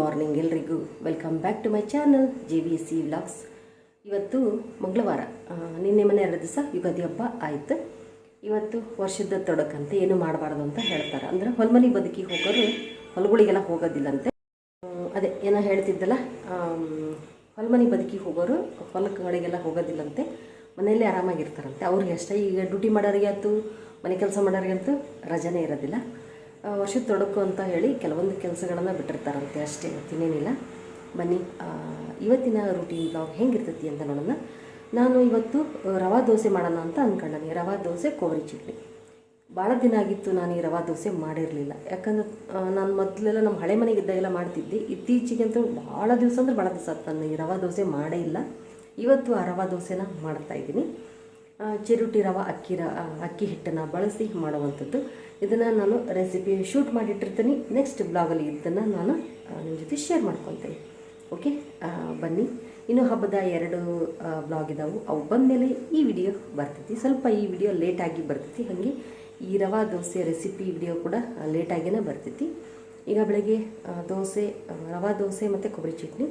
Morning ಎಲ್ರಿಗೂ. Welcome back to my channel J V C vlogs ಇವತ್ತು ಮಂಗಳವಾರ ನಿನ್ನೆ ಮನೆ ಎರಡು ದಿವಸ ಯುಗಾದಿ ಹಬ್ಬ ಆಯಿತು. ಇವತ್ತು ವರ್ಷದ ತೊಡಕಂತೆ ಏನು ಮಾಡಬಾರ್ದು ಅಂತ ಹೇಳ್ತಾರೆ. ಅಂದ್ರೆ ಹೊಲ್ಮನಿ ಬದುಕಿಗೆ ಹೋಗೋರು ಹೊಲಗಳಿಗೆಲ್ಲ ಹೋಗೋದಿಲ್ಲಂತೆ. ಅದೇ, ಏನೋ ಹೇಳ್ತಿದ್ದಲ್ಲ ಹೊಲ್ಮನಿ ಬದುಕಿಗೆ ಹೋಗೋರು ಹೊಲಗಳಿಗೆಲ್ಲ ಹೋಗೋದಿಲ್ಲಂತೆ. ಮನೆಯಲ್ಲೇ ಆರಾಮಾಗಿರ್ತಾರಂತೆ. ಅವ್ರಿಗೆ ಅಷ್ಟೇ, ಈಗ ಡ್ಯೂಟಿ ಮಾಡೋರಿಗೆ ಆಯ್ತು, ಮನೆ ಕೆಲಸ ಮಾಡೋರಿಗೆ ಅಂತೂ ರಜನೇ ಇರೋದಿಲ್ಲ. ವರ್ಷದ ತೊಡಕು ಅಂತ ಹೇಳಿ ಕೆಲವೊಂದು ಕೆಲಸಗಳನ್ನು ಬಿಟ್ಟಿರ್ತಾರಂತೆ ಅಷ್ಟೇ ಮತ್ತಿನ್ನೇನಿಲ್ಲ. ಬನ್ನಿ ಇವತ್ತಿನ ರೂಟೀನ್ ಬ್ಲಾಗ್ ಹೆಂಗಿರ್ತೈತಿ ಅಂತ ನೋಡೋಣ. ನಾನು ಇವತ್ತು ರವಾ ದೋಸೆ ಮಾಡೋಣ ಅಂತ ಅಂದ್ಕೊಂಡನಿ ರವಾ ದೋಸೆ ಕೊಬ್ಬರಿ ಚಟ್ನಿ. ಭಾಳ ದಿನ ಆಗಿತ್ತು ನಾನು ಈ ರವಾ ದೋಸೆ ಮಾಡಿರಲಿಲ್ಲ. ಯಾಕಂದ್ರೆ ನಾನು ಮೊದಲೆಲ್ಲ ನಮ್ಮ ಹಳೆ ಮನೆಗಿದ್ದಾಗೆಲ್ಲ ಮಾಡ್ತಿದ್ದೆ. ಇತ್ತೀಚೆಗಂತೂ ಭಾಳ ದಿವಸ ಅಂದ್ರೆ ಭಾಳ ದಿವಸ ಆಗ್ತಾನೆ. ಈ ರವಾ ದೋಸೆ ಮಾಡೇ ಇಲ್ಲ. ಇವತ್ತು ಆ ರವಾ ದೋಸೆನ ಮಾಡ್ತಾ ಇದ್ದೀನಿ. ಆ, ಚಿರುಟಿ ರವ ಅಕ್ಕಿ ರ ಅಕ್ಕಿ ಹಿಟ್ಟನ್ನು ಬಳಸಿ ಮಾಡುವಂಥದ್ದು. ಇದನ್ನು ನಾನು ರೆಸಿಪಿ ಶೂಟ್ ಮಾಡಿಟ್ಟಿರ್ತೀನಿ. ನೆಕ್ಸ್ಟ್ ಬ್ಲಾಗಲ್ಲಿ ಇದನ್ನು ನಾನು ನಿಮ್ಮ ಜೊತೆ ಶೇರ್ ಮಾಡ್ಕೊತೀನಿ. ಓಕೆ ಬನ್ನಿ. ಇನ್ನು ಹಬ್ಬದ ಎರಡು ಬ್ಲಾಗ್ ಇದಾವೆ. ಅವು ಬಂದಮೇಲೆ ಈ ವಿಡಿಯೋ ಬರ್ತೈತಿ. ಸ್ವಲ್ಪ ಈ ವಿಡಿಯೋ ಲೇಟಾಗಿ ಬರ್ತೈತಿ. ಹಾಗೆ ಈ ರವಾ ದೋಸೆ ರೆಸಿಪಿ ವಿಡಿಯೋ ಕೂಡ ಲೇಟಾಗಿನೇ ಬರ್ತೈತಿ. ಈಗ ಬೆಳಗ್ಗೆ ದೋಸೆ ರವಾ ದೋಸೆ ಮತ್ತು ಕೊಬ್ಬರಿ ಚಟ್ನಿ.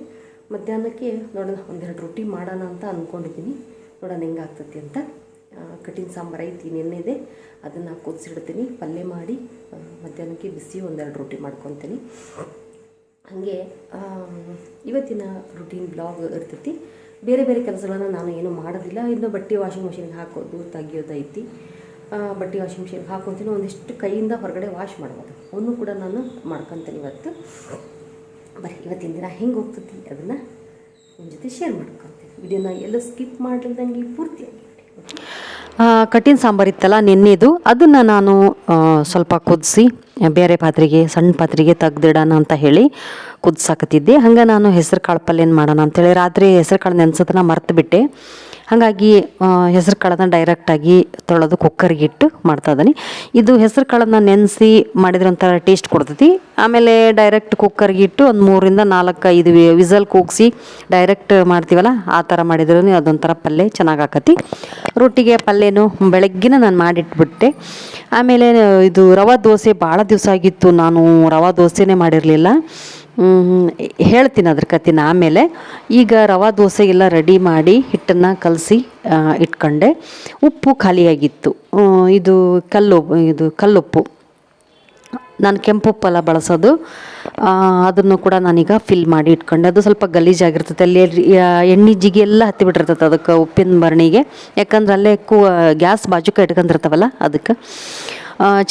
ಮಧ್ಯಾಹ್ನಕ್ಕೆ ನೋಡೋಣ, ಒಂದೆರಡು ರೊಟ್ಟಿ ಮಾಡೋಣ ಅಂತ ಅಂದ್ಕೊಂಡಿದ್ದೀನಿ ನೋಡೋಣ ಹೆಂಗಾಗ್ತೈತಿ ಅಂತ. ಕಠಿಣ ಸಾಂಬಾರು ಐತಿ ನೆನ್ನೆದೆ ಅದನ್ನು ಕುದಿಸಿಡ್ತೀನಿ ಪಲ್ಯ ಮಾಡಿ ಮಧ್ಯಾಹ್ನಕ್ಕೆ ಬಿಸಿ ಒಂದೆರಡು ರೊಟ್ಟಿ ಮಾಡ್ಕೊತೀನಿ. ಹಾಗೆ ಇವತ್ತಿನ ರುಟೀನ್ ಬ್ಲಾಗ್ ಇರ್ತೈತಿ. ಬೇರೆ ಬೇರೆ ಕೆಲಸಗಳನ್ನು ನಾನು ಏನು ಮಾಡೋದಿಲ್ಲ. ಇನ್ನು ಬಟ್ಟೆ ವಾಷಿಂಗ್ ಮಿಷಿನ್ಗೆ ಹಾಕೋದು ತೆಗಿಯೋದೈತಿ ಬಟ್ಟೆ ವಾಷಿಂಗ್ ಮಿಷಿನ್ಗೆ ಹಾಕೊತೀನಿ. ಒಂದಿಷ್ಟು ಕೈಯಿಂದ ಹೊರಗಡೆ ವಾಶ್ ಮಾಡ್ಬೋದು ಅವನು ಕೂಡ ನಾನು ಮಾಡ್ಕೊತೀನಿ ಇವತ್ತು. ಬರೀ ಇವತ್ತಿನ ದಿನ ಹೆಂಗೆ ಹೋಗ್ತೈತಿ ಅದನ್ನು ನಿಮ್ಮ ಜೊತೆ ಶೇರ್ ಮಾಡ್ಕೊತೀನಿ. ವಿಡಿಯೋನ ಎಲ್ಲೂ ಸ್ಕಿಪ್ ಮಾಡಲಿಲ್ದಂಗೆ ಪೂರ್ತಿಯಾಗಿ ನೋಡಿ ಕಠಿಣ ಸಾಂಬಾರು ಇತ್ತಲ್ಲ, ನೆನ್ನೆದು. ಅದನ್ನು ನಾನು ಸ್ವಲ್ಪ ಕುದಿಸಿ, ಬೇರೆ ಪಾತ್ರೆಗೆ, ಸಣ್ಣ ಪಾತ್ರೆಗೆ ತೆಗ್ದಿಡೋಣ ಅಂತ ಹೇಳಿ ಕುದಿಸಾಕತ್ತಿದ್ದೆ. ಹಂಗೆ ನಾನು ಹೆಸರು ಕಾಳು ಪಲ್ಯನ ಮಾಡೋಣ ಅಂತೇಳಿ ರಾತ್ರಿ ಹೆಸರು ಕಾಳು ನೆನೆಸೋದನ್ನ ಮರ್ತು ಬಿಟ್ಟೆ ಹಾಗಾಗಿ ಹೆಸರು ಕಾಳನ್ನ ಡೈರೆಕ್ಟಾಗಿ ತೊಳೆದು ಕುಕ್ಕರ್ಗೆ ಇಟ್ಟು ಮಾಡ್ತಾ ಇದ್ದೀನಿ. ಇದು ಹೆಸರು ಕಾಳನ್ನ ನೆನೆಸಿ ಮಾಡಿದ್ರೆ ಒಂಥರ ಟೇಸ್ಟ್ ಕೊಡ್ತೈತಿ. ಆಮೇಲೆ ಡೈರೆಕ್ಟ್ ಕುಕ್ಕರ್ಗೆ ಇಟ್ಟು ಒಂದು ಮೂರಿಂದ ನಾಲ್ಕು, ಐದು ವಿಸಲ್ ಕೂಗಿಸಿ ಡೈರೆಕ್ಟ್ ಮಾಡ್ತೀವಲ್ಲ, ಆ ಥರ ಮಾಡಿದ್ರೂ ಅದೊಂಥರ ಪಲ್ಯ ಚೆನ್ನಾಗಿ ರೊಟ್ಟಿಗೆ ಪಲ್ಯನು ಬೆಳಗ್ಗಿನ ನಾನು ಮಾಡಿಟ್ಬಿಟ್ಟೆ. ಆಮೇಲೆ ಇದು ರವಾ ದೋಸೆ ಭಾಳ ದಿವಸ ಆಗಿತ್ತು. ನಾನು ರವಾ ದೋಸೆನೇ ಮಾಡಿರಲಿಲ್ಲ. ಹೇಳ್ತೀನಿ ಅದ್ರ ಕತ್ತಿನ ಆಮೇಲೆ. ಈಗ ರವಾ ದೋಸೆ ಎಲ್ಲ ರೆಡಿ ಮಾಡಿ ಹಿಟ್ಟನ್ನು ಕಲಸಿ ಇಟ್ಕೊಂಡೆ. ಉಪ್ಪು ಖಾಲಿಯಾಗಿತ್ತು. ಇದು ಕಲ್ಲು, ಇದು ಕಲ್ಲುಪ್ಪು. ನಾನು ಕೆಂಪು ಉಪ್ಪೆಲ್ಲ ಬಳಸೋದು ಅದನ್ನು ಕೂಡ ನಾನೀಗ ಫಿಲ್ ಮಾಡಿ ಇಟ್ಕೊಂಡೆ. ಅದು ಸ್ವಲ್ಪ ಗಲೀಜಾಗಿರ್ತೈತೆ ಅಲ್ಲಿ ಎಣ್ಣೆ ಜಿಗಿ ಎಲ್ಲ ಹತ್ತಿ ಬಿಟ್ಟಿರ್ತೈತೆ ಅದಕ್ಕೆ ಉಪ್ಪಿನ ಮರಣಿಗೆ ಯಾಕಂದ್ರೆ ಅಲ್ಲೇ ಕೂ ಗ್ಯಾಸ್ ಬಾಜುಕ ಇಟ್ಕೊಂಡಿರ್ತಾವಲ್ಲ ಅದಕ್ಕೆ.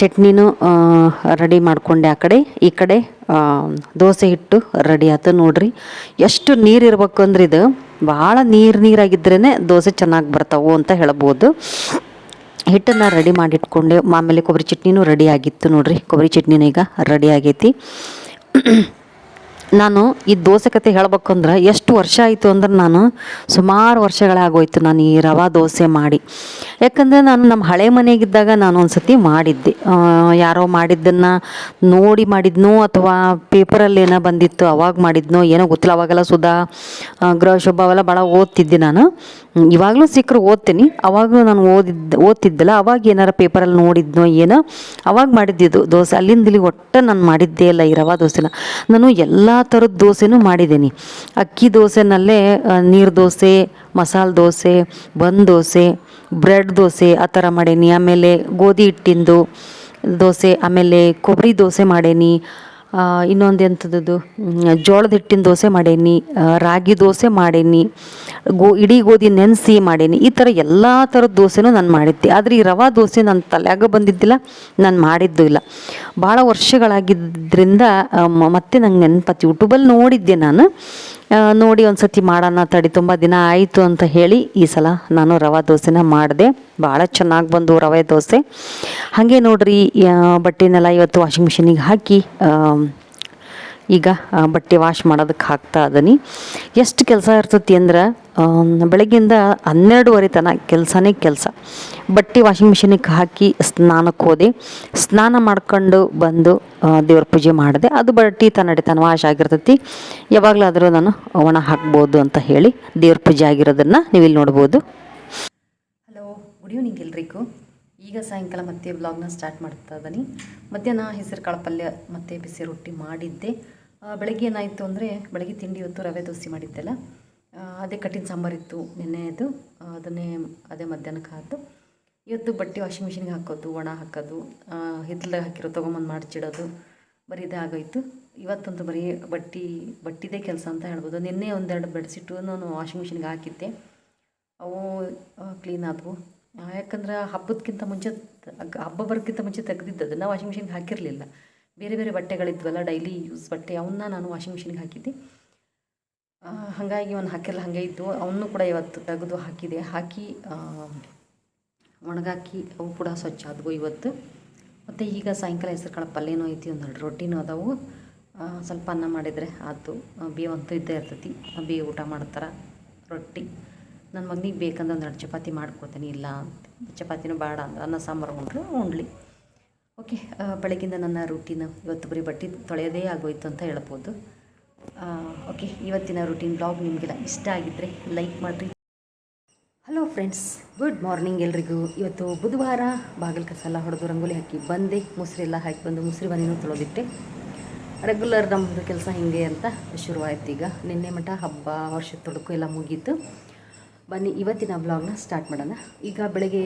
ಚಟ್ನಿನೂ ರೆಡಿ ಮಾಡ್ಕೊಂಡೆ ಆ ಕಡೆ, ಈ ಕಡೆ ದೋಸೆ ಹಿಟ್ಟು ರೆಡಿ ಆಯ್ತು ನೋಡ್ರಿ. ಎಷ್ಟು ನೀರು ಇರ್ಬೇಕು ಅಂದ್ರೆ ಇದು, ಭಾಳ ನೀರು ನೀರಾಗಿದ್ರೇ ದೋಸೆ ಚೆನ್ನಾಗಿ ಬರ್ತಾವು ಅಂತ ಹೇಳ್ಬೋದು. ಹಿಟ್ಟನ್ನು ರೆಡಿ ಮಾಡಿ ಇಟ್ಕೊಂಡೆ ಆಮೇಲೆ ಕೊಬ್ಬರಿ ಚಟ್ನಿನೂ ರೆಡಿ ಆಗಿತ್ತು ನೋಡ್ರಿ. ಕೊಬ್ಬರಿ ಚಟ್ನಿನೂ ಈಗ ರೆಡಿ ಆಗೈತಿ. ನಾನು ಈ ದೋಸೆ ಕತೆ ಹೇಳ್ಬೇಕಂದ್ರೆ ಎಷ್ಟು ವರ್ಷ ಆಯಿತು ಅಂದ್ರೆ ನಾನು ಸುಮಾರು ವರ್ಷಗಳಾಗೋಯ್ತು ನಾನು ಈ ರವಾ ದೋಸೆ ಮಾಡಿ. ಯಾಕಂದರೆ ನಾನು ನಮ್ಮ ಹಳೆ ಮನೆಗಿದ್ದಾಗ ನಾನು ಒಂದು ಸತಿ ಮಾಡಿದ್ದೆ ಯಾರೋ ಮಾಡಿದ್ದನ್ನು ನೋಡಿ ಮಾಡಿದ್ನೋ ಅಥವಾ ಪೇಪರಲ್ಲಿ ಏನೋ ಬಂದಿತ್ತು, ಅವಾಗ ಮಾಡಿದ್ನೋ, ಏನೋ ಗೊತ್ತಿಲ್ಲ, ಅವಾಗೆಲ್ಲ ಸುಧಾ ಗೃಹ ಶುಭ ಅವೆಲ್ಲ ಭಾಳ ಓದ್ತಿದ್ದೆ ನಾನು. ಇವಾಗಲೂ ಸಿಕ್ಕರು ಓದ್ತೀನಿ. ಅವಾಗಲೂ ನಾನು ಓದಿದ್ದ, ಓದ್ತಿದ್ದಲ್ಲ, ಅವಾಗ ಏನಾರ ಪೇಪರಲ್ಲಿ ನೋಡಿದ್ನೋ ಏನೋ, ಅವಾಗ ಮಾಡಿದ್ದಿದ್ದು ದೋಸೆ. ಅಲ್ಲಿಂದ ಇಲ್ಲಿ ಒಟ್ಟು ನಾನು ಮಾಡಿದ್ದೇ ಇಲ್ಲ ಈ ರವಾ ದೋಸೆನ. ನಾನು ಎಲ್ಲ ಥರದ ದೋಸೆನೂ ಮಾಡಿದ್ದೀನಿ. ಅಕ್ಕಿ ದೋಸೆನಲ್ಲೇ ನೀರು ದೋಸೆ, ಮಸಾಲೆ ದೋಸೆ, ಬನ್ ದೋಸೆ, ಬ್ರೆಡ್ ದೋಸೆ ಆ ಥರ ಮಾಡೀನಿ. ಆಮೇಲೆ ಗೋಧಿ ಹಿಟ್ಟಿಂದು ದೋಸೆ, ಆಮೇಲೆ ಕೊಬ್ಬರಿ ದೋಸೆ ಮಾಡೇನಿ. ಇನ್ನೊಂದು ಎಂಥದ್ದು ಜೋಳದ ಹಿಟ್ಟಿನ ದೋಸೆ ಮಾಡೇನಿ ರಾಗಿ ದೋಸೆ ಮಾಡೇನಿ, ಗೋ, ಇಡೀ ಗೋಧಿ ನೆನೆಸಿ ಮಾಡೇನಿ, ಈ ಥರ ಎಲ್ಲ ಥರದ ದೋಸೆನೂ ನಾನು ಮಾಡಿದ್ದೆ. ಆದರೆ ಈ ರವಾ ದೋಸೆ ನನ್ನ ತಲೆಯಾಗ ಬಂದಿದ್ದಿಲ್ಲ, ನಾನು ಮಾಡಿದ್ದು ಇಲ್ಲ. ಭಾಳ ವರ್ಷಗಳಾಗಿದ್ದರಿಂದ ಮತ್ತೆ ನಂಗೆ ನೆನಪತ್ತು. ಯೂಟ್ಯೂಬಲ್ಲಿ ನೋಡಿದ್ದೆ ನಾನು. ನೋಡಿ ಒಂದು ಸತಿ ಮಾಡೋಣ ತಡಿ, ತುಂಬ ದಿನ ಆಯಿತು ಅಂತ ಹೇಳಿ ಈ ಸಲ ನಾನು ರವೆ ದೋಸೆನ ಮಾಡಿದೆ. ಭಾಳ ಚೆನ್ನಾಗಿ ಬಂದು ರವೆ ದೋಸೆ. ಹಾಗೆ ನೋಡ್ರಿ ಬಟ್ಟೆನೆಲ್ಲ ಇವತ್ತು ವಾಷಿಂಗ್ ಮಿಷಿನಿಗೆ ಹಾಕಿ ಈಗ ಬಟ್ಟೆ ವಾಶ್ ಮಾಡೋದಕ್ಕೆ ಹಾಕ್ತಾ ಅದನಿ. ಎಷ್ಟು ಕೆಲಸ ಇರ್ತತಿ ಅಂದ್ರೆ ಬೆಳಗ್ಗಿಂದ ಹನ್ನೆರಡುವರೆ ತನಕ ಕೆಲಸನೇ ಕೆಲಸ. ಬಟ್ಟೆ ವಾಷಿಂಗ್ ಮಿಷಿನಿಗೆ ಹಾಕಿ ಸ್ನಾನಕ್ಕೆ ಹೋದೆ. ಸ್ನಾನ ಮಾಡ್ಕೊಂಡು ಬಂದು ದೇವ್ರ ಪೂಜೆ ಮಾಡಿದೆ. ಅದು ಬಟ್ಟೆ ತನ್ನ ತಾನು ವಾಶ್ ಆಗಿರ್ತೈತಿ. ಯಾವಾಗಲಾದರೂ ನಾನು ಒಣ ಹಾಕ್ಬೋದು ಅಂತ ಹೇಳಿ ದೇವ್ರ ಪೂಜೆ ಆಗಿರೋದನ್ನು ನೀವಿಲ್ಲಿ ನೋಡ್ಬೋದು. ಹಲೋ ಗುಡ್ ಈವ್ನಿಂಗ್ ಎಲ್ರಿಗೂ. ಈಗ ಸಾಯಂಕಾಲ ಮತ್ತೆ ಬ್ಲಾಗ್ನ ಸ್ಟಾರ್ಟ್ ಮಾಡ್ತಾ ಇದ್ದೀನಿ ಮಧ್ಯಾಹ್ನ ಹೆಸರು ಕಾಳು ಪಲ್ಯ ಮತ್ತು ಬಿಸಿ ರೊಟ್ಟಿ ಮಾಡಿದ್ದೆ. ಬೆಳಗ್ಗೆ ಏನಾಯಿತು ಅಂದರೆ ಬೆಳಗ್ಗೆ ತಿಂಡಿ ಇವತ್ತು ರವೆ ದೋಸೆ ಮಾಡಿದ್ದೆಲ್ಲ. ಅದೇ ಕಟ್ಟಿನ ಸಾಂಬಾರಿತ್ತು ನಿನ್ನೆದು. ಅದು ಅದನ್ನೇ ಅದೇ ಮಧ್ಯಾಹ್ನಕ್ಕೆ ಹಾತು ಇವತ್ತು ಬಟ್ಟೆ ವಾಷಿಂಗ್ ಮಿಷಿನ್ಗೆ ಹಾಕೋದು, ಒಣ ಹಾಕೋದು ಹಿತ್ತಲಾಗ ಹಾಕಿರೋ ತೊಗೊಂಬಂದು ಮಾಡ್ಚಿಡೋದು, ಬರೀ ಇದೇ ಆಗೋಯ್ತು. ಇವತ್ತಂತೂ ಬರೀ ಬಟ್ಟೆ, ಬಟ್ಟಿದೇ ಕೆಲಸ ಅಂತ ಹೇಳ್ಬೋದು. ನಿನ್ನೆ ಒಂದೆರಡು ಬೆಡ್ಸಿಟ್ಟು ನಾನು ವಾಷಿಂಗ್ ಮಿಷಿನ್ಗೆ ಹಾಕಿದ್ದೆ. ಅವು ಕ್ಲೀನ್ ಆದವು. ಯಾಕಂದ್ರೆ ಹಬ್ಬದಕ್ಕಿಂತ ಮುಂಚೆ ಹಬ್ಬ ಬರೋಕ್ಕಿಂತ ಮುಂಚೆ ತೆಗೆದಿದ್ದದನ್ನು ವಾಷಿಂಗ್ ಮಿಷಿನ್ಗೆ ಹಾಕಿರಲಿಲ್ಲ. ಬೇರೆ ಬೇರೆ ಬಟ್ಟೆಗಳಿದ್ವಲ್ಲ, ಡೈಲಿ ಯೂಸ್ ಬಟ್ಟೆ, ಅವನ್ನ ನಾನು ವಾಷಿಂಗ್ ಮಿಷಿನ್ಗೆ ಹಾಕಿದ್ದೆ. ಹಾಗಾಗಿ ಒಂದು ಹಾಕಿಲ್ಲ ಹಾಗೆ ಇದ್ದು ಅವನ್ನೂ ಕೂಡ ಇವತ್ತು ತೆಗೆದು ಹಾಕಿದೆ. ಹಾಕಿ ಒಣಗಾಕಿ, ಅವು ಕೂಡ ಸ್ವಚ್ಛ ಆದವು ಇವತ್ತು. ಮತ್ತು ಈಗ ಸಾಯಂಕಾಲ ಹೆಸರು ಕಾಳು ಪಲ್ಯನೂ ಐತಿ ಒಂದೆರಡು ರೊಟ್ಟಿನೂ ಅದಾವು. ಸ್ವಲ್ಪ ಅನ್ನ ಮಾಡಿದರೆ ಆಯ್ತು. ಬೇವಂತೂ ಇದ್ದೇ ಇರ್ತೈತಿ. ಬೇ ಊಟ ಮಾಡ್ತಾರೆ. ರೊಟ್ಟಿ. ನನ್ನ ಮಗನಿಗೆ ಬೇಕಂದ್ರೆ ಒಂದೆರಡು ಚಪಾತಿ ಮಾಡ್ಕೊಡ್ತೀನಿ ಇಲ್ಲ ಅಂತ. ಚಪಾತಿನೂ ಬೇಡ ಅಂದ್ರೆ ಅನ್ನ ಸಾಂಬಾರು ಉಂಡ್ರೆ ಉಣ್ಲಿ ಓಕೆ ಬೆಳಗ್ಗಿಂದ ನನ್ನ ರೂಟೀನ್ ಇವತ್ತು ಬರೀ ಬಟ್ಟೆ ತೊಳೆಯೋದೇ ಆಗೋಯ್ತು ಅಂತ ಹೇಳ್ಬೋದು. ಓಕೆ, ಇವತ್ತಿನ ರೂಟೀನ್ ಬ್ಲಾಗ್ ನಿಮಗೆಲ್ಲ ಇಷ್ಟ ಆಗಿದ್ದರೆ ಲೈಕ್ ಮಾಡಿರಿ. ಹಲೋ ಫ್ರೆಂಡ್ಸ್ ಗುಡ್ ಮಾರ್ನಿಂಗ್ ಎಲ್ರಿಗೂ. ಇವತ್ತು ಬುಧವಾರ ಬಾಗಿಲು ಕಸ ಎಲ್ಲ ಹೊಡೆದು ರಂಗೋಲಿ ಹಾಕಿ ಬಂದೆ, ಮುಸ್ರಿ ಎಲ್ಲ ಹಾಕಿ ಬಂದು ಮುಸ್ರಿ ಮನೆಯೂ ತೊಳೆದಿಟ್ಟೆ. ರೆಗ್ಯುಲರ್ ನಮ್ಮದು ಕೆಲಸ ಹಿಂಗೆ ಅಂತ ಶುರುವಾಯಿತು ಈಗ. ನಿನ್ನೆ ಮಠ ಹಬ್ಬ, ವರ್ಷದ ತೊಡಕು ಎಲ್ಲ ಮುಗೀತು. ಬನ್ನಿ, ಇವತ್ತಿನ ಬ್ಲಾಗ್ನ ಸ್ಟಾರ್ಟ್ ಮಾಡೋಣ. ಈಗ ಬೆಳಗ್ಗೆ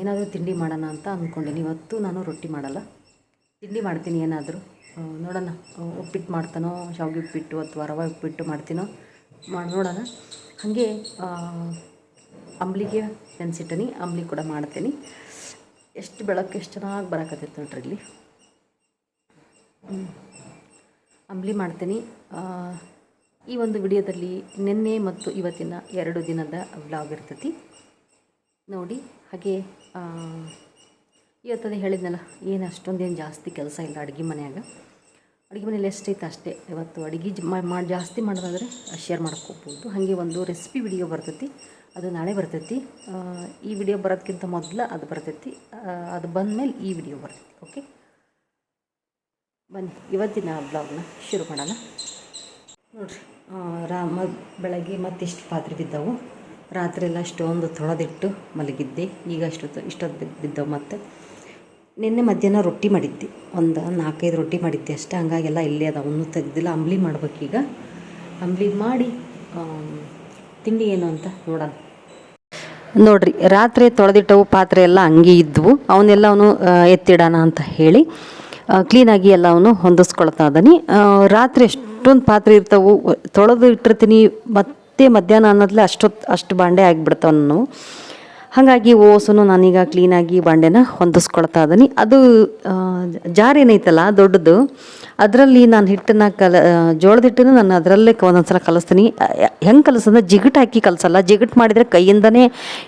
ಏನಾದರೂ ತಿಂಡಿ ಮಾಡೋಣ ಅಂತ ಅಂದ್ಕೊಂಡೀನಿ ಇವತ್ತು ನಾನು ರೊಟ್ಟಿ ಮಾಡಲ್ಲ. ತಿಂಡಿ ಮಾಡ್ತೀನಿ ಏನಾದರೂ. ನೋಡೋಣ ಉಪ್ಪಿಟ್ಟು ಮಾಡ್ತಾನೋ, ಶಾವಿಗೆ ಉಪ್ಪಿಟ್ಟು ಅಥವಾ ರವೆ ಉಪ್ಪಿಟ್ಟು ಮಾಡ್ತೀನೋ ಮಾಡಿ ನೋಡೋಣ. ಹಾಗೆ ಅಂಬ್ಲಿಗೆ ನೆನೆಸಿಟ್ಟನಿ, ಅಂಬ್ಲಿ ಕೂಡ ಮಾಡ್ತೀನಿ. ಎಷ್ಟು ಬೆಳಕು, ಎಷ್ಟು ಚೆನ್ನಾಗಿ ಬರಕತ್ತೈತೆ ನೋಡ್ರಿ ಇಲ್ಲಿ. ಅಂಬ್ಲಿ ಮಾಡ್ತೀನಿ. ಈ ಒಂದು ವಿಡಿಯೋದಲ್ಲಿ ನಿನ್ನೆ ಮತ್ತು ಇವತ್ತಿನ ಎರಡು ದಿನದ ವ್ಲಾಗ್ ಇರ್ತೈತಿ. ನೋಡಿ, ಹಾಗೆ ಇವತ್ತದೇ ಹೇಳಿದ್ನಲ್ಲ, ಏನು ಅಷ್ಟೊಂದೇನು ಜಾಸ್ತಿ ಕೆಲಸ ಇಲ್ಲ ಅಡುಗೆ ಮನೆಯಾಗ. ಅಡುಗೆ ಮನೇಲಿ ಎಷ್ಟೈತೆ ಅಷ್ಟೇ. ಇವತ್ತು ಅಡುಗೆ ಮಾಡಿ ಜಾಸ್ತಿ ಮಾಡೋದಾದರೆ ಶೇರ್ ಮಾಡ್ಕೋಬೋದು. ಹಾಗೆ ಒಂದು ರೆಸಿಪಿ ವಿಡಿಯೋ ಬರ್ತೈತಿ. ಅದು ನಾಳೆ ಬರ್ತೈತಿ. ಈ ವಿಡಿಯೋ ಬರೋದಕ್ಕಿಂತ ಮೊದಲು ಅದು ಬರ್ತೈತಿ. ಅದು ಅದು ಬಂದಮೇಲೆ ಈ ವಿಡಿಯೋ ಬರ್ತೈತಿ. ಓಕೆ ಬನ್ನಿ, ಇವತ್ತಿನ ಬ್ಲಾಗ್ನ ಶುರು ಮಾಡೋಣ. ನೋಡಿರಿ ರಾಮ ಬೆಳಗ್ಗೆ ಮತ್ತಿಷ್ಟು ಪಾತ್ರೆ ಬಿದ್ದವು. ರಾತ್ರಿ ಎಲ್ಲ ಅಷ್ಟೊಂದು ತೊಳೆದಿಟ್ಟು ಮಲಗಿದ್ದೆ. ಈಗ ಅಷ್ಟೊತ್ತು ಇಷ್ಟೊತ್ತು ಬಿದ್ದು ಬಿದ್ದವು ಮತ್ತು. ನಿನ್ನೆ ಮಧ್ಯಾಹ್ನ ರೊಟ್ಟಿ ಮಾಡಿದ್ದೆ. ಒಂದು ನಾಲ್ಕೈದು ರೊಟ್ಟಿ ಮಾಡಿದ್ದೆ ಅಷ್ಟೇ. ಹಂಗಾಗೆಲ್ಲ ಇಲ್ಲೇ ಅದ ಅವನ್ನೂ ತೆಗ್ದಿಲ್ಲ. ಅಂಬ್ಲಿ ಮಾಡ್ಬೇಕೀಗ. ಅಂಬ್ಲಿ ಮಾಡಿ ತಿಂಡಿ ಏನು ಅಂತ ನೋಡೋಣ. ನೋಡ್ರಿ, ರಾತ್ರಿ ತೊಳೆದಿಟ್ಟವು ಪಾತ್ರೆ ಎಲ್ಲ ಹಂಗೆ ಇದ್ವು. ಅವನ್ನೆಲ್ಲ ಅವನು ಎತ್ತಿಡೋಣ ಅಂತ ಹೇಳಿ ಕ್ಲೀನಾಗಿ ಎಲ್ಲವನ್ನು ಹೊಂದಿಸ್ಕೊಳ್ತಾ ಇದ್ದಾನೆ. ರಾತ್ರಿ ಎಷ್ಟೊಂದು ಪಾತ್ರೆ ಇರ್ತವೆ. ತೊಳೆದು ಇಟ್ಟಿರ್ತೀನಿ. ಮತ್ತೆ ಮಧ್ಯಾಹ್ನ ಅನ್ನೋದ್ಲೆ ಅಷ್ಟೊತ್ತು ಅಷ್ಟು ಬಾಂಡೆ ಆಗಿಬಿಡ್ತಾವೆ ನಾನು ಹಾಗಾಗಿ ಓಸನು ನಾನೀಗ ಕ್ಲೀನಾಗಿ ಬಾಂಡೆನ ಹೊಂದಿಸ್ಕೊಳ್ತಾ ಇದ್ದೀನಿ. ಅದು ಜಾರ್ ಏನೈತಲ್ಲ ದೊಡ್ಡದು, ಅದರಲ್ಲಿ ನಾನು ಹಿಟ್ಟನ್ನು ಕಲ ಜೋಳದ ಹಿಟ್ಟನ್ನು ನಾನು ಅದರಲ್ಲೇ ಒಂದೊಂದ್ಸಲ ಕಲಿಸ್ತೀನಿ. ಹೆಂಗೆ ಕಲಿಸಂದ್ರೆ ಜಿಗಟ್ ಹಾಕಿ ಕಲಸಲ್ಲ. ಜಿಗಟ್ ಮಾಡಿದರೆ ಕೈಯಿಂದನೇ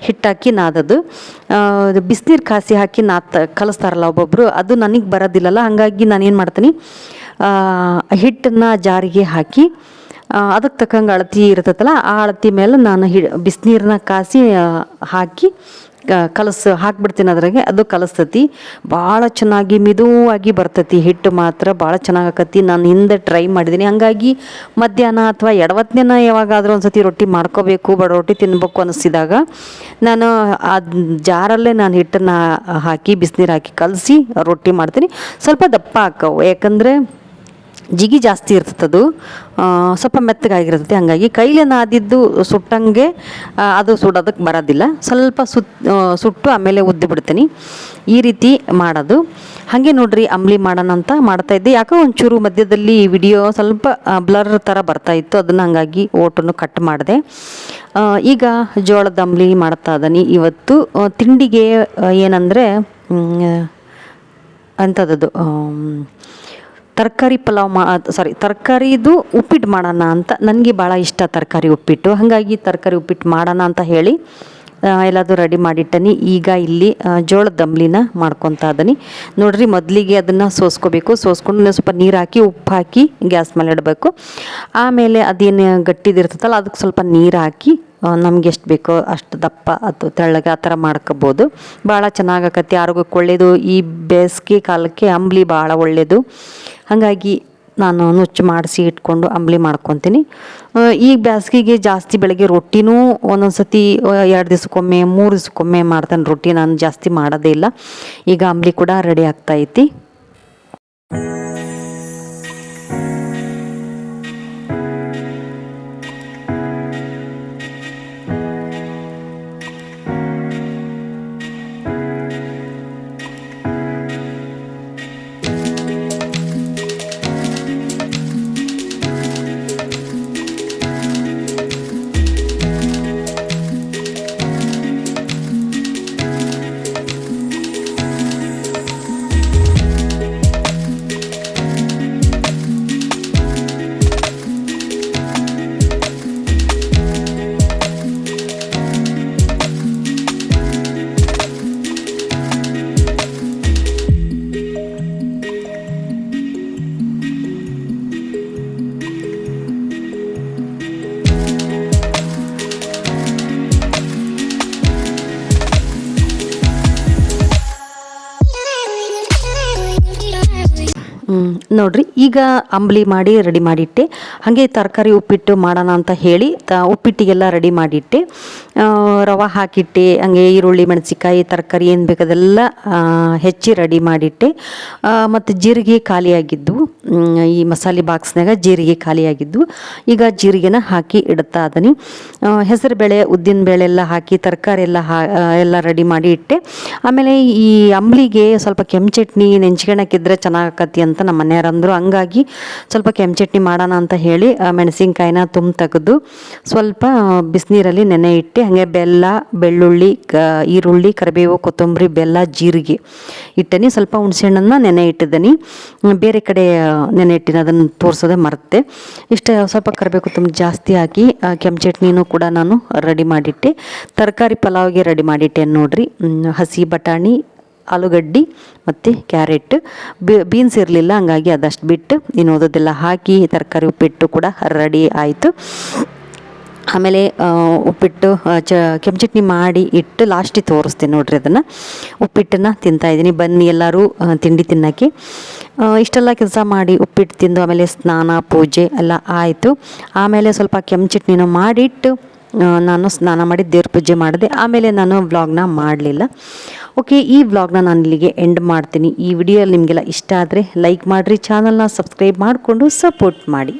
ಹಿಟ್ಟಾಕಿ ನಾದದು. ಬಿಸಿನೀರು ಕಾಸಿ ಹಾಕಿ ನಾತ್ ಕಲಿಸ್ತಾರಲ್ಲ ಒಬ್ಬೊಬ್ಬರು ಅದು ನನಗೆ ಬರೋದಿಲ್ಲಲ್ಲ. ಹಾಗಾಗಿ ನಾನೇನು ಮಾಡ್ತೀನಿ ಹಿಟ್ಟನ್ನು ಜಾರಿಗೆ ಹಾಕಿ ಅದಕ್ಕೆ ತಕ್ಕಂಗೆ ಅಳತಿ ಇರ್ತೈತಲ್ಲ, ಆ ಅಳತಿ ಮೇಲೆ ನಾನು ಹಿ ಬಿಸಿನೀರನ್ನ ಕಾಸಿ ಹಾಕಿ ಕಲಸು, ಹಾಕ್ಬಿಡ್ತೀನಿ ಅದ್ರಾಗೆ. ಅದು ಕಲಸ್ತತಿ. ಭಾಳ ಚೆನ್ನಾಗಿ ಮಿದುವಾಗಿ ಬರ್ತತಿ ಹಿಟ್ಟು ಮಾತ್ರ. ಭಾಳ ಚೆನ್ನಾಗಿ ನಾನು ಹಿಂದೆ ಟ್ರೈ ಮಾಡಿದ್ದೀನಿ ಹಂಗಾಗಿ ಮಧ್ಯಾಹ್ನ ಅಥವಾ ಎಡವತ್ತನೇನ ಯಾವಾಗಾದರೂ ಒಂದು ಸತಿ ರೊಟ್ಟಿ ಮಾಡ್ಕೋಬೇಕು, ಬಡ ರೊಟ್ಟಿ ತಿನ್ನಬೇಕು ಅನಿಸಿದಾಗ, ನಾನು ಆ ಜಾರಲ್ಲೇ ನಾನು ಹಿಟ್ಟನ್ನು ಹಾಕಿ, ಬಿಸಿನೀರು ಹಾಕಿ ಕಲಸಿ ರೊಟ್ಟಿ ಮಾಡ್ತೀನಿ. ಸ್ವಲ್ಪ ದಪ್ಪ ಹಾಕವು. ಯಾಕಂದರೆ ಜಿಗಿ ಜಾಸ್ತಿ ಇರ್ತದೆ ಅದು. ಆ, ಸ್ವಲ್ಪ ಮೆತ್ತಗಾಗಿರ್ತೈತೆ ಹಾಗಾಗಿ ಕೈಲೇ ನಾದಿದ್ದು ಸುಟ್ಟಂಗೆ ಅದು ಸುಡೋದಕ್ಕೆ ಬರೋದಿಲ್ಲ. ಸ್ವಲ್ಪ ಸುತ್ ಸುಟ್ಟು ಆಮೇಲೆ ಉದ್ದಿ ಬಿಡ್ತೀನಿ. ಈ ರೀತಿ ಮಾಡೋದು. ಹಾಗೆ ನೋಡ್ರಿ ಅಂಬ್ಲಿ ಮಾಡೋಣ ಅಂತ ಮಾಡ್ತಾ ಇದ್ದೆ. ಯಾಕೋ ಒಂಚೂರು ಮಧ್ಯದಲ್ಲಿ ವಿಡಿಯೋ ಸ್ವಲ್ಪ ಬ್ಲರ್ ಥರ ಬರ್ತಾ ಇತ್ತು. ಅದನ್ನು ಹಂಗಾಗಿ ಓಟನ್ನು ಕಟ್ ಮಾಡಿದೆ. ಈಗ ಜೋಳದ ಅಂಬ್ಲಿ ಮಾಡ್ತಾ ಇದ್ದೀನಿ. ಇವತ್ತು ತಿಂಡಿಗೆ ಏನಂದರೆ ಅಂಥದ್ದು ತರಕಾರಿ ಪಲಾವ್ ಮಾ ಸಾರಿ ತರಕಾರಿದು ಉಪ್ಪಿಟ್ಟು ಮಾಡೋಣ ಅಂತ ನನಗೆ ಭಾಳ ಇಷ್ಟ ತರಕಾರಿ ಉಪ್ಪಿಟ್ಟು. ಹಾಗಾಗಿ ತರಕಾರಿ ಉಪ್ಪಿಟ್ಟು ಮಾಡೋಣ ಅಂತ ಹೇಳಿ ಎಲ್ಲಾದರೂ ಎಲ್ಲದು ರೆಡಿ ಮಾಡಿಟ್ಟನಿ. ಈಗ ಇಲ್ಲಿ ಜೋಳದ ದಮ್ಲಿನ ಮಾಡ್ಕೊತಾ ಇದ್ದೀನಿ ನೋಡ್ರಿ, ಮೊದಲಿಗೆ ಅದನ್ನು ಸೋಸ್ಕೋಬೇಕು. ಸೋಸ್ಕೊಂಡು ಸ್ವಲ್ಪ ನೀರು ಹಾಕಿ, ಉಪ್ಪು ಹಾಕಿ ಗ್ಯಾಸ್ ಮೇಲೆ ಇಡಬೇಕು. ಆಮೇಲೆ ಅದೇನು ಗಟ್ಟಿದಿರ್ತದಲ್ಲ ಅದಕ್ಕೆ ಸ್ವಲ್ಪ ನೀರು ಹಾಕಿ ನಮ್ಗೆ ಎಷ್ಟು ಬೇಕೋ ಅಷ್ಟು ದಪ್ಪ ಅದು ತೆಳ್ಳಗೆ ಆ ಥರ ಮಾಡ್ಕೋಬೋದು. ಭಾಳ ಚೆನ್ನಾಗಿ ಆಕತಿ. ಆರೋಗ್ಯಕ್ಕೆ ಒಳ್ಳೆಯದು ಈ ಬೇಸಿಗೆ ಕಾಲಕ್ಕೆ ಅಂಬ್ಲಿ ಭಾಳ ಒಳ್ಳೆಯದು ಹಾಗಾಗಿ ನಾನು ನುಚ್ಚು ಮಾಡಿಸಿ ಇಟ್ಕೊಂಡು ಅಂಬಲಿ ಮಾಡ್ಕೊತೀನಿ. ಈ ಬೇಸಿಗೆಗೆ ಜಾಸ್ತಿ ಬೆಳಗ್ಗೆ ರೊಟ್ಟಿನೂ ಒಂದೊಂದು ಸತಿ ಎರಡು ದಿವಸಕ್ಕೊಮ್ಮೆ, ಮೂರು ದಿವ್ಸಕ್ಕೊಮ್ಮೆ ಮಾಡ್ತಾನೆ. ರೊಟ್ಟಿ ನಾನು ಜಾಸ್ತಿ ಮಾಡೋದೇ ಇಲ್ಲ. ಈಗ ಅಂಬಲಿ ಕೂಡ ರೆಡಿ ಆಗ್ತಾ ನೋಡ್ರಿ, ಈಗ ಅಂಬ್ಲಿ ಮಾಡಿ ರೆಡಿ ಮಾಡಿಟ್ಟೆ. ಹಾಗೆ ತರಕಾರಿ ಉಪ್ಪಿಟ್ಟು ಮಾಡೋಣ ಅಂತ ಹೇಳಿ ತ ಉಪ್ಪಿಟ್ಟಿಗೆಲ್ಲ ರೆಡಿ ಮಾಡಿಟ್ಟೆ. ರವೆ ಹಾಕಿಟ್ಟೆ, ಹಾಗೆ ಈರುಳ್ಳಿ ಮೆಣಸಿಕಾಯಿ ತರಕಾರಿ ಏನು ಬೇಕಾದೆಲ್ಲ ಹೆಚ್ಚಿ ರೆಡಿ ಮಾಡಿಟ್ಟೆ. ಮತ್ತು ಜೀರಿಗೆ ಖಾಲಿಯಾಗಿದ್ದು ಈ ಮಸಾಲೆ ಬಾಕ್ಸ್ನಾಗ ಜೀರಿಗೆ ಖಾಲಿಯಾಗಿದ್ದು, ಈಗ ಜೀರಿಗೆನ ಹಾಕಿ ಇಡುತ್ತಾ ಅದನಿ. ಹೆಸರು ಬೇಳೆ, ಉದ್ದಿನ ಬೇಳೆ ಎಲ್ಲ ಹಾಕಿ ತರಕಾರಿ ಎಲ್ಲ ಹಾ ಎಲ್ಲ ರೆಡಿ ಮಾಡಿ ಇಟ್ಟೆ. ಆಮೇಲೆ ಈ ಅಂಬ್ಲಿಗೆ ಸ್ವಲ್ಪ ಕೆಂಪು ಚಟ್ನಿ ನೆಂಚ್ಕೊಳಕ್ಕಿದ್ರೆ ಚೆನ್ನಾಗಕ್ಕತಿ ಅಂತ ನಮ್ಮ ಮನೆಯವ್ರು ಅಂದರು ಹಂಗಾಗಿ ಸ್ವಲ್ಪ ಕೆಂಪು ಚಟ್ನಿ ಮಾಡೋಣ ಅಂತ ಹೇಳಿ ಮೆಣಸಿನ್ಕಾಯಿನ ತುಂಬ ತೆಗೆದು ಸ್ವಲ್ಪ ಬಿಸಿನೀರಲ್ಲಿ ನೆನೆ ಇಟ್ಟು, ಹಾಗೆ ಬೆಲ್ಲ, ಬೆಳ್ಳುಳ್ಳಿ ಈರುಳ್ಳಿ, ಕರಿಬೇವು, ಕೊತ್ತಂಬರಿ, ಬೆಲ್ಲ, ಜೀರಿಗೆ ಇಟ್ಟನಿ. ಸ್ವಲ್ಪ ಹುಣಸೆಹಣ್ಣನ್ನು ನೆನೆ ಇಟ್ಟಿದ್ದೀನಿ. ಬೇರೆ ಕಡೆ ನೆನೆ ಇಟ್ಟಿನ. ಅದನ್ನು ತೋರಿಸೋದೇ ಮರೆತೆ. ಇಷ್ಟು, ಸ್ವಲ್ಪ ಕರಿಬೇವು, ಕೊತ್ತಂಬರಿ ಜಾಸ್ತಿ ಹಾಕಿ ಕೆಂಪು ಚಟ್ನಿನೂ ಕೂಡ ನಾನು ರೆಡಿ ಮಾಡಿಟ್ಟೆ. ತರಕಾರಿ ಪಲಾವ್ಗೆ ರೆಡಿ ಮಾಡಿಟ್ಟೆ ನೋಡಿರಿ. ಹಸಿ ಬಟಾಣಿ ಆಲೂಗಡ್ಡೆ ಮತ್ತು ಕ್ಯಾರೆಟ್. ಬೀನ್ಸ್ ಇರಲಿಲ್ಲ, ಹಂಗಾಗಿ ಅದಷ್ಟು ಬಿಟ್ಟು ಇನ್ನು ಓದೋದೆಲ್ಲ ಹಾಕಿ ತರಕಾರಿ ಉಪ್ಪಿಟ್ಟು ಕೂಡ ರೆಡಿ ಆಯಿತು. ಆಮೇಲೆ ಉಪ್ಪಿಟ್ಟು ಚ, ಕೆಂಪು ಚಟ್ನಿ ಮಾಡಿ ಇಟ್ಟು ಲಾಸ್ಟಿಗೆ ತೋರಿಸ್ತೀನಿ ನೋಡ್ರಿ ಅದನ್ನು. ಉಪ್ಪಿಟ್ಟನ್ನು ತಿಂತಾಯಿದ್ದೀನಿ ಬನ್ನಿ ಎಲ್ಲರೂ ತಿಂಡಿ ತಿನ್ನೋಕ್ಕೆ. ಇಷ್ಟೆಲ್ಲ ಕೆಲಸ ಮಾಡಿ ಉಪ್ಪಿಟ್ಟು ತಿಂದು ಆಮೇಲೆ ಸ್ನಾನ, ಪೂಜೆ ಎಲ್ಲ ಆಯಿತು. ಆಮೇಲೆ ಸ್ವಲ್ಪ ಕೆಂಪು ಚಟ್ನಿನೂ ಮಾಡಿಟ್ಟು ನಾನು ಸ್ನಾನ ಮಾಡಿ ದೇವ್ರ ಪೂಜೆ ಮಾಡಿದೆ. ಆಮೇಲೆ ನಾನು ವ್ಲಾಗ್ನ ಮಾಡಲಿಲ್ಲ. ಓಕೆ ಈ ವ್ಲಾಗ್ನ ನಾನು ಇಲ್ಲಿಗೆ ಎಂಡ್ ಮಾಡ್ತೀನಿ. ಈ ವಿಡಿಯೋ ನಿಮಗೆಲ್ಲ ಇಷ್ಟ ಆದರೆ ಲೈಕ್ ಮಾಡಿರಿ ಚಾನಲ್ನ ಸಬ್ಸ್ಕ್ರೈಬ್ ಮಾಡಿಕೊಂಡು ಸಪೋರ್ಟ್ ಮಾಡಿ.